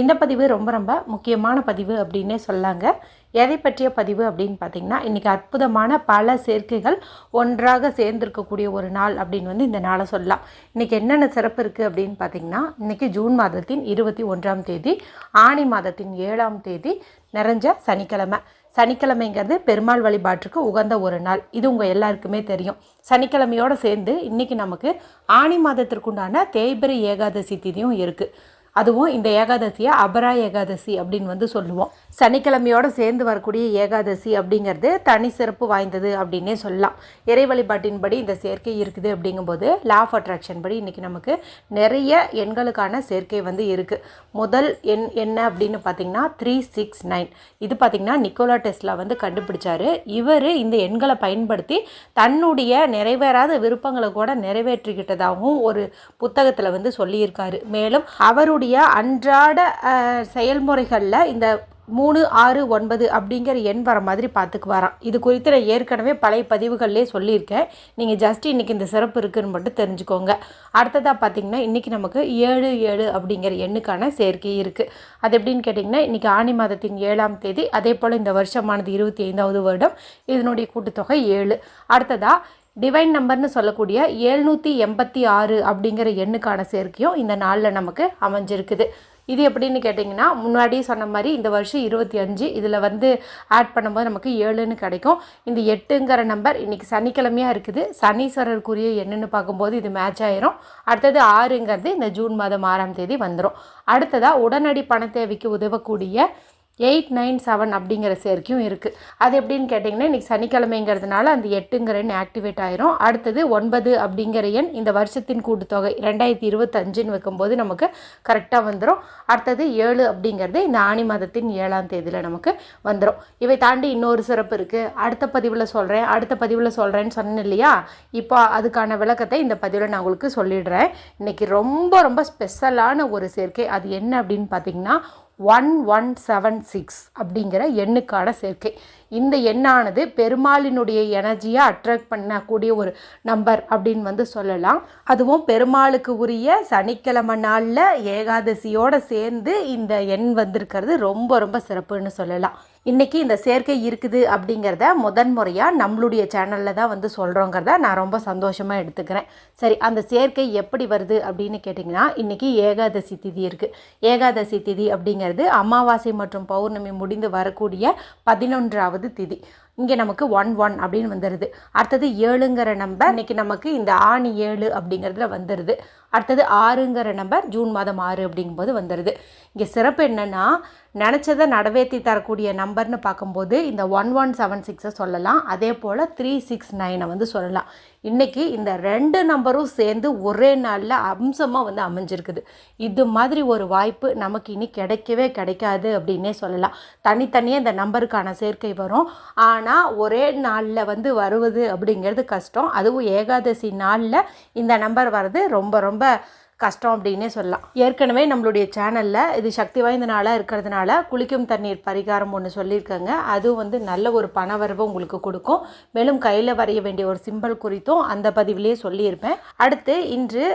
இந்த பதிவு ரொம்ப ரொம்ப முக்கியமான பதிவு அப்படின்னே சொல்லாங்க. எதை பற்றிய பதிவு அப்படின்னு பார்த்தீங்கன்னா இன்றைக்கி அற்புதமான பல சேர்க்கைகள் ஒன்றாக சேர்ந்திருக்கக்கூடிய ஒரு நாள் அப்படின்னு வந்து இந்த நாளை சொல்லலாம். இன்றைக்கி என்னென்ன சிறப்பு இருக்குது அப்படின்னு பார்த்தீங்கன்னா இன்றைக்கி ஜூன் மாதத்தின் இருபத்தி ஒன்றாம் தேதி ஆணி மாதத்தின் ஏழாம் தேதி நிறைஞ்ச சனிக்கிழமை. சனிக்கிழமைங்கிறது பெருமாள் வழிபாட்டுக்கு உகந்த ஒரு நாள். இது உங்கள் எல்லாருக்குமே தெரியும். சனிக்கிழமையோடு சேர்ந்து இன்றைக்கி நமக்கு ஆணி மாதத்திற்குண்டான தேய்பிரை ஏகாதசி திதியும் இருக்குது அதுவும் இந்த ஏகாதசியை அபரா ஏகாதசி அப்படின்னு வந்து சொல்லுவோம். சனிக்கிழமையோடு சேர்ந்து வரக்கூடிய ஏகாதசி அப்படிங்கிறது தனி சிறப்பு வாய்ந்தது அப்படின்னே சொல்லலாம். இறை வழிபாட்டின்படி இந்த சேர்க்கை இருக்குது அப்படிங்கும்போது லா ஆஃப் அட்ராக்ஷன் படி இன்றைக்கி நமக்கு நிறைய எண்களுக்கான சேர்க்கை வந்து இருக்குது முதல் எண் என்ன அப்படின்னு பார்த்தீங்கன்னா த்ரீ சிக்ஸ் நைன் இது பார்த்திங்கன்னா நிக்கோலா டெஸ்லா வந்து கண்டுபிடிச்சார். இவர் இந்த எண்களை பயன்படுத்தி தன்னுடைய நிறைவேறாத விருப்பங்களை கூட நிறைவேற்றிக்கிட்டதாகவும் ஒரு புத்தகத்தில் வந்து சொல்லியிருக்காரு. மேலும் அவருடைய அன்றாட செயல்முறைகளில் இந்த மூணு ஆறு ஒன்பது அப்படிங்கிற எண் வர மாதிரி பார்த்துக்கு வரான் இது குறித்து நான் ஏற்கனவே பழைய பதிவுகள்லேயே சொல்லியிருக்கேன். நீங்கள் ஜஸ்ட் இன்றைக்கி இந்த சிறப்பு இருக்குன்னு மட்டும் தெரிஞ்சுக்கோங்க. அடுத்ததாக பார்த்தீங்கன்னா இன்றைக்கி நமக்கு ஏழு ஏழு அப்படிங்கிற எண்ணுக்கான சேர்க்கை இருக்குது அது எப்படின்னு கேட்டிங்கன்னா இன்றைக்கி ஆணி மாதத்தின் ஏழாம் தேதி அதே போல் இந்த வருஷமானது இருபத்தி ஐந்தாவது வருடம் இதனுடைய கூட்டுத்தொகை ஏழு. அடுத்ததாக டிவைன் நம்பர்னு சொல்லக்கூடிய எழுநூற்றி எண்பத்தி ஆறு அப்படிங்கிற எண்ணுக்கான சேர்க்கையும் இந்த நாளில் நமக்கு அமைஞ்சிருக்குது. இது எப்படின்னு கேட்டிங்கன்னா முன்னாடியே சொன்ன மாதிரி இந்த வருஷம் இருபத்தி அஞ்சு இதில் வந்து ஆட் பண்ணும்போது நமக்கு ஏழுன்னு கிடைக்கும். இந்த எட்டுங்கிற நம்பர் இன்றைக்கி சனிக்கிழமையாக இருக்குது. சனீஸ்வரருக்குரிய எண்ணுன்னு பார்க்கும்போது இது மேட்ச் ஆயிரும். அடுத்தது ஆறுங்கிறது இந்த ஜூன் மாதம் ஆறாம் தேதி வந்துடும் அடுத்ததாக உடனடி பண தேவைக்கு உதவக்கூடிய எயிட் நைன் செவன் அப்படிங்கிற சேர்க்கையும் இருக்குது அது எப்படின்னு கேட்டிங்கன்னா இன்றைக்கி சனிக்கிழமைங்கிறதுனால அந்த எட்டுங்கிற எண் ஆக்டிவேட் ஆயிரும். அடுத்தது ஒன்பது அப்படிங்கிற எண் இந்த வருஷத்தின் கூட்டுத்தொகை ரெண்டாயிரத்தி இருபத்தஞ்சுன்னு வைக்கும்போது நமக்கு கரெக்டாக வந்துடும் அடுத்தது ஏழு அப்படிங்கிறது இந்த ஆணி மாதத்தின் ஏழாம் தேதியில் நமக்கு வந்துடும் இவை தாண்டி இன்னொரு சிறப்பு இருக்குது அடுத்த பதிவில் சொல்கிறேன் அடுத்த பதிவில் சொல்கிறேன்னு சொன்னேன் இல்லையா? இப்போ அதுக்கான விளக்கத்தை இந்த பதிவில் நான் உங்களுக்கு சொல்லிடுறேன். இன்றைக்கி ரொம்ப ரொம்ப ஸ்பெஷலான ஒரு சேர்க்கை. அது என்ன அப்படின்னு பார்த்தீங்கன்னா ஒன் ஒன் செவன் சிக்ஸ் அப்படிங்கிற எண்ணுக்கான சேர்க்கை. இந்த எண்ணானது பெருமாளினுடைய எனர்ஜியை அட்ராக்ட் பண்ணக்கூடிய ஒரு நம்பர் அப்படின்னு வந்து சொல்லலாம். அதுவும் பெருமாளுக்கு உரிய சனிக்கிழமை நாளில் ஏகாதசியோடு சேர்ந்து இந்த எண் வந்திருக்கிறது ரொம்ப ரொம்ப சிறப்புன்னு சொல்லலாம். இன்றைக்கி இந்த சேர்க்கை இருக்குது அப்படிங்கிறத முதன்முறையாக நம்மளுடைய சேனலில் தான் வந்து சொல்கிறோங்கிறத நான் ரொம்ப சந்தோஷமாக எடுத்துக்கிறேன். சரி அந்த சேர்க்கை எப்படி வருது அப்படின்னு கேட்டிங்கன்னா இன்றைக்கி ஏகாதசி திதி இருக்குது ஏகாதசி திதி அப்படிங்கிறது அமாவாசை மற்றும் பௌர்ணமி முடிந்து வரக்கூடிய பதினொன்றாவது திதி. இங்கே நமக்கு ஒன் ஒன் அப்படின்னு வந்துடுது அடுத்தது ஏழுங்கிற நம்பர் இன்றைக்கி நமக்கு இந்த ஆணி ஏழு அப்படிங்கிறதுல வந்துடுது அடுத்தது ஆறுங்கிற நம்பர் ஜூன் மாதம் ஆறு அப்படிங்கும்போது வந்துடுது இங்கே சிறப்பு என்னென்னா நினச்சதை நடவேற்றி தரக்கூடிய நம்பர்னு பார்க்கும்போது இந்த ஒன் ஒன் செவன் சிக்ஸை சொல்லலாம். அதே போல் த்ரீ சிக்ஸ் நைனை வந்து சொல்லலாம். இன்றைக்கி இந்த ரெண்டு நம்பரும் சேர்ந்து ஒரே நாளில் அம்சமாக வந்து அமைஞ்சிருக்குது. இது மாதிரி ஒரு வாய்ப்பு நமக்கு இனி கிடைக்கவே கிடைக்காது அப்படின்னே சொல்லலாம். தனித்தனியாக இந்த நம்பருக்கான சேர்க்கை வரும். ஆனால் ஒரே நாளில் வந்து வருவது அப்படிங்கிறது கஷ்டம். அதுவும் ஏகாதசி நாளில் இந்த நம்பர் வர்றது ரொம்ப ரொம்ப கஷ்டம் அப்படின்னே சொல்லலாம். ஏற்கனவே நம்மளுடைய சேனலில் இது சக்தி வாய்ந்த நாளாக இருக்கிறதுனால குளிக்கும் தண்ணீர் பரிகாரம் ஒன்று சொல்லியிருக்காங்க. அதுவும் வந்து நல்ல ஒரு பணவரவை உங்களுக்கு கொடுக்கும். மேலும் கையில் வரைய வேண்டிய ஒரு சிம்பல் குறித்தும் அந்த பதிவிலே சொல்லியிருப்பேன். அடுத்து இன்று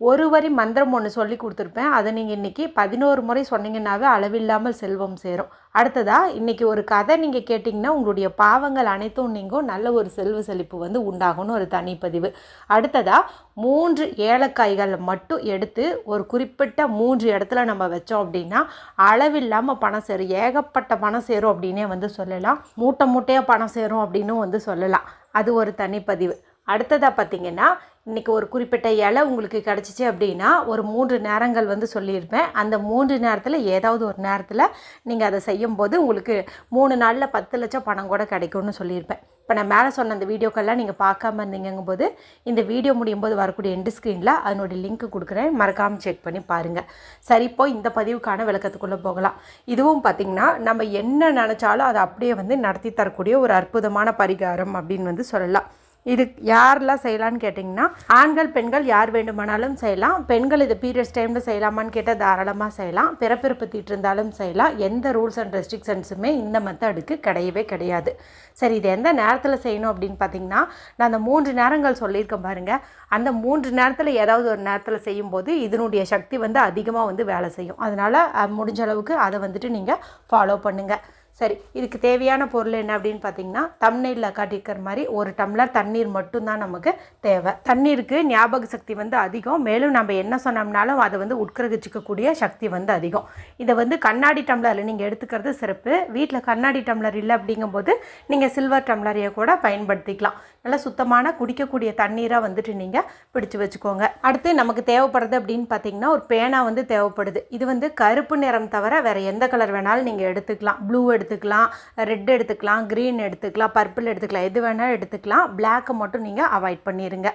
ஒரு வரி மந்திரம் ஒன்று சொல்லி கொடுத்துருப்பேன். அதை நீங்கள் இன்றைக்கி பதினோரு முறை சொன்னீங்கன்னாவே அளவில்லாமல் செல்வம் சேரும். அடுத்ததாக இன்றைக்கி ஒரு கதை நீங்கள் கேட்டிங்கன்னா உங்களுடைய பாவங்கள் அனைத்தும் நீங்கள் நல்ல ஒரு செல்வ செழிப்பு வந்து உண்டாகும்னு ஒரு தனிப்பதிவு அடுத்ததாக மூன்று ஏலக்காய்கள் மட்டும் எடுத்து ஒரு குறிப்பிட்ட மூன்று இடத்துல நம்ம வச்சோம் அப்படின்னா அளவில்லாமல் பணம் சேரும். ஏகப்பட்ட பணம் சேரும் அப்படின்னே வந்து சொல்லலாம். மூட்டை மூட்டையாக பணம் சேரும் அப்படின்னும் வந்து சொல்லலாம். அது ஒரு தனிப்பதிவு அடுத்ததாக பார்த்தீங்கன்னா இன்றைக்கி ஒரு குறிப்பிட்ட இலை உங்களுக்கு கிடச்சிச்சு அப்படின்னா ஒரு மூன்று நேரங்கள் வந்து சொல்லியிருப்பேன். அந்த மூன்று நேரத்தில் ஏதாவது ஒரு நேரத்தில் நீங்கள் அதை செய்யும்போது உங்களுக்கு மூணு நாளில் பத்து லட்சம் பணம் கூட கிடைக்கும்னு சொல்லியிருப்பேன். இப்போ நான் மேலே சொன்ன அந்த வீடியோக்கெல்லாம் நீங்கள் பார்க்காம இருந்தீங்கும் போது இந்த வீடியோ முடியும் போது வரக்கூடிய எண்டு ஸ்க்ரீனில் அதனுடைய லிங்க் கொடுக்குறேன். மறக்காமல் செக் பண்ணி பாருங்கள் சரி இப்போ இந்த பதிவுக்கான விளக்கத்துக்குள்ளே போகலாம். இதுவும் பார்த்திங்கன்னா நம்ம என்ன நினச்சாலும் அதை அப்படியே வந்து நடத்தி தரக்கூடிய ஒரு அற்புதமான பரிகாரம் அப்படின்னு வந்து சொல்லலாம். இது யாரெல்லாம் செய்யலாம்னு கேட்டிங்கன்னா ஆண்கள் பெண்கள் யார் வேண்டுமானாலும் செய்யலாம். பெண்கள் இது பீரியட்ஸ் டைமில் செய்யலாமான்னு கேட்டால் தாராளமாக செய்யலாம். பிறப்பிறப்பு இருந்தாலும் செய்யலாம். எந்த ரூல்ஸ் அண்ட் ரெஸ்ட்ரிக்ஷன்ஸுமே இந்த மெத்தடுக்கு கிடையவே கிடையாது. சரி இது எந்த நேரத்தில் செய்யணும் அப்படின்னு பார்த்தீங்கன்னா நான் அந்த மூன்று நேரங்கள் சொல்லியிருக்கேன் பாருங்கள் அந்த மூன்று நேரத்தில் ஏதாவது ஒரு நேரத்தில் செய்யும்போது இதனுடைய சக்தி வந்து அதிகமாக வந்து வேலை செய்யும். அதனால் முடிஞ்ச அளவுக்கு அதை வந்துட்டு நீங்கள் ஃபாலோ பண்ணுங்கள் சரி இதுக்கு தேவையான பொருள் என்ன அப்படின்னு பார்த்தீங்கன்னா தம்னையில் காட்டியிருக்கிற மாதிரி ஒரு டம்ளர் தண்ணீர் மட்டும்தான் நமக்கு தேவை. தண்ணீருக்கு ஞாபக சக்தி வந்து அதிகம். மேலும் நம்ம என்ன சொன்னோம்னாலும் அதை வந்து உட்கிரகிச்சிக்கக்கூடிய சக்தி வந்து அதிகம். இதை வந்து கண்ணாடி டம்ளரில் நீங்கள் எடுத்துக்கிறது சிறப்பு. வீட்டில் கண்ணாடி டம்ளர் இல்லை அப்படிங்கும்போது நீங்கள் சில்வர் டம்ளரையை கூட பயன்படுத்திக்கலாம். நல்லா சுத்தமான குடிக்கக்கூடிய தண்ணீராக வந்துட்டு நீங்கள் பிடிச்சு வச்சுக்கோங்க. அடுத்து நமக்கு தேவைப்படுறது அப்படின்னு பார்த்தீங்கன்னா ஒரு பேனா வந்து தேவைப்படுது. இது வந்து கருப்பு நிறம் தவிர வேறு எந்த கலர் வேணாலும் நீங்கள் எடுத்துக்கலாம். ப்ளூ எடுத்து எடுத்துக்கலாம். ரெட் எடுத்துக்கலாம் க்ரீன் எடுத்துக்கலாம் பர்பிள் எடுத்துக்கலாம் எது வேணாலும் எடுத்துக்கலாம். பிளாக்கை மட்டும் நீங்கள் அவாய்ட் பண்ணிடுங்க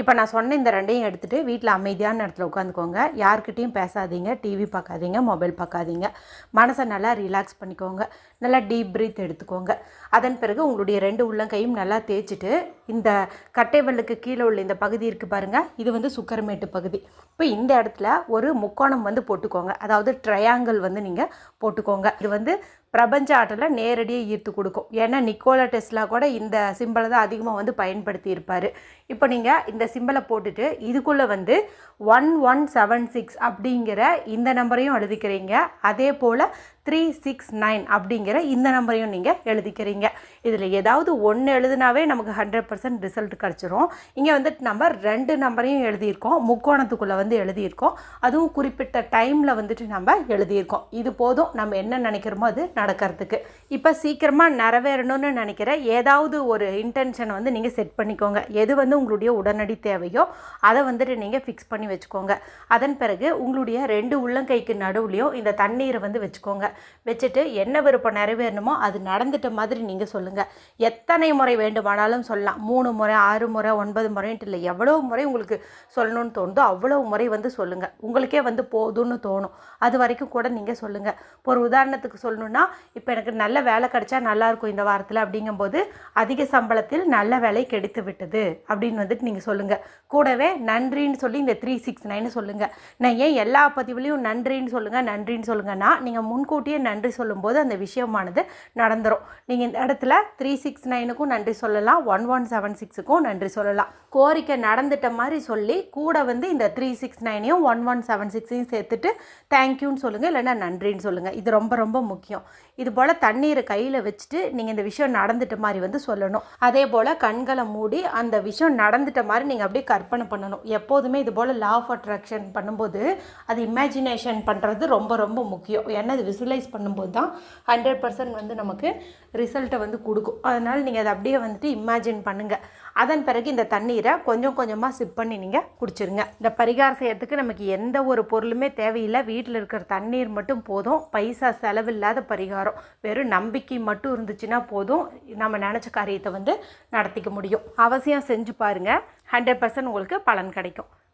இப்போ நான் சொன்ன இந்த ரெண்டையும் எடுத்துகிட்டு வீட்டில் அமைதியான இடத்துல உட்காந்துக்கோங்க. யார்கிட்டையும் பேசாதீங்க டிவி பார்க்காதீங்க மொபைல் பார்க்காதீங்க. மனசை நல்லா ரிலாக்ஸ் பண்ணிக்கோங்க. நல்லா டீப் ப்ரீத் எடுத்துக்கோங்க. அதன் பிறகு உங்களுடைய ரெண்டு உள்ளங்கையும் நல்லா தேய்ச்சிட்டு இந்த கட்டைவல்லுக்கு கீழே உள்ள இந்த பகுதி இருக்குது பாருங்கள் இது வந்து சுக்கரமேட்டு பகுதி. இப்போ இந்த இடத்துல ஒரு முக்கோணம் வந்து போட்டுக்கோங்க. அதாவது ட்ரையாங்கிள் வந்து நீங்கள் போட்டுக்கோங்க. இது வந்து பிரபஞ்ச ஆற்றலை நேரடியாக ஈர்த்து கொடுக்கும். ஏன்னா நிக்கோலா டெஸ்லா கூட இந்த சிம்பிளை தான் அதிகமாக வந்து பயன்படுத்தி இருப்பார். இப்போ நீங்கள் இந்த சிம்பிளை போட்டுட்டு இதுக்குள்ளே வந்து ஒன் ஒன் செவன் சிக்ஸ் அப்படிங்கிற இந்த நம்பரையும் எழுதிக்கிறீங்க. அதே போல் த்ரீ சிக்ஸ் நைன் அப்படிங்கிற இந்த நம்பரையும் நீங்கள் எழுதிக்கிறீங்க. இதில் ஏதாவது ஒன்று எழுதுனாவே நமக்கு ஹண்ட்ரட் பர்சன்ட் ரிசல்ட் கிடச்சிரும். இங்கே வந்து நம்ம ரெண்டு நம்பரையும் எழுதியிருக்கோம். முக்கோணத்துக்குள்ளே வந்து எழுதியிருக்கோம். அதுவும் குறிப்பிட்ட டைமில் வந்துட்டு நம்ம எழுதியிருக்கோம். இது போதும். நம்ம என்ன நினைக்கிறோமோ அது நடக்கிறதுக்கு. இப்போ சீக்கிரமாக நிறைவேறணும்னு நினைக்கிற ஏதாவது ஒரு இன்டென்ஷனை வந்து நீங்கள் செட் பண்ணிக்கோங்க. எது வந்து உங்களுடைய உடனடி தேவையோ அதை வந்துட்டு நீங்கள் ஃபிக்ஸ் பண்ணி வச்சுக்கோங்க. அதன் பிறகு உங்களுடைய ரெண்டு உள்ளங்கைக்கு நடுவுலையும் இந்த தண்ணீரை வந்து வச்சுக்கோங்க. வச்சுட்டு என்ன விருப்பம் நிறைவேறணுமோ அது நடந்துட்ட மாதிரி நீங்கள் சொல்லுங்கள் எத்தனை முறை வேண்டுமானாலும் சொல்லலாம். மூணு முறை ஆறு முறை ஒன்பது முறைன்ட்டு இல்லை. எவ்வளோ முறை உங்களுக்கு சொல்லணும்னு தோணுதோ அவ்வளோ முறை வந்து சொல்லுங்கள் உங்களுக்கே வந்து போதும்னு தோணும். அது வரைக்கும் கூட நீங்கள் சொல்லுங்கள் இப்போ ஒரு உதாரணத்துக்கு சொல்லணுன்னா இப்போ எனக்கு நல்ல வேலை கிடைச்சா நல்லாயிருக்கும் இந்த வாரத்தில் அப்படிங்கும்போது அதிக சம்பளத்தில் நல்ல வேலை கிடைத்து விட்டது அப்படின்னு வந்துட்டு நீங்கள் சொல்லுங்கள் கூடவே நன்றின்னு சொல்லி இந்த த்ரீ சிக்ஸ் நைன் சொல்லுங்கள் நான் ஏன் எல்லா பதிவுலேயும் நன்றின்னு சொல்லுங்கள் நன்றின்னு சொல்லுங்கன்னா நீங்கள் முன்கூட்டியே நன்றி சொல்லும்போது அந்த விஷயமானது நடந்துடும் நீங்கள் இந்த இடத்துல த்ரீ சிக்ஸ் நைனுக்கும் நன்றி சொல்லலாம் ஒன் ஒன் செவன் சிக்ஸுக்கும் நன்றி சொல்லலாம். கோரிக்கை நடந்துட்ட மாதிரி சொல்லி கூட வந்து இந்த த்ரீ சிக்ஸ் நைனையும் ஒன் ஒன் செவன் சிக்ஸையும் சேர்த்துட்டு தேங்க்யூன்னு சொல்லுங்கள் இல்லைன்னா நன்றின்னு சொல்லுங்கள் இது ரொம்ப ரொம்ப முக்கியம். இது போல் தண்ணீரை கையில் வச்சுட்டு நீங்கள் இந்த விஷயம் நடந்துட்ட மாதிரி வந்து சொல்லணும். அதே போல் கண்களை மூடி அந்த விஷயம் நடந்துட்ட மாதிரி நீங்கள் அப்படியே கற்பனை பண்ணணும். எப்போதுமே இது போல் லா ஆஃப் அட்ராக்ஷன் பண்ணும்போது அது இமேஜினேஷன் பண்ணுறது ரொம்ப ரொம்ப முக்கியம். ஏன்னா இது யூட்டிலைஸ் பண்ணும்போது தான் ஹண்ட்ரட் பர்சன்ட் வந்து நமக்கு ரிசல்ட்டை வந்து கொடுக்கும். அதனால் நீங்கள் அதை அப்படியே வந்துட்டு இமேஜின் பண்ணுங்கள் அதன் பிறகு இந்த தண்ணீரை கொஞ்சம் கொஞ்சமாக சிப் பண்ணி நீங்கள் குடிச்சிருங்க. இந்த பரிகாரம் செய்யறதுக்கு நமக்கு எந்த ஒரு பொருளுமே தேவையில்லை. வீட்டில் இருக்கிற தண்ணீர் மட்டும் போதும். பைசா செலவில்லாத பரிகாரம். வெறும் நம்பிக்கை மட்டும் இருந்துச்சுன்னா போதும். நம்ம நினச்ச காரியத்தை வந்து நடத்திக்க முடியும். அவசியம் செஞ்சு பாருங்கள் ஹண்ட்ரட் பர்சன்ட் உங்களுக்கு பலன் கிடைக்கும்.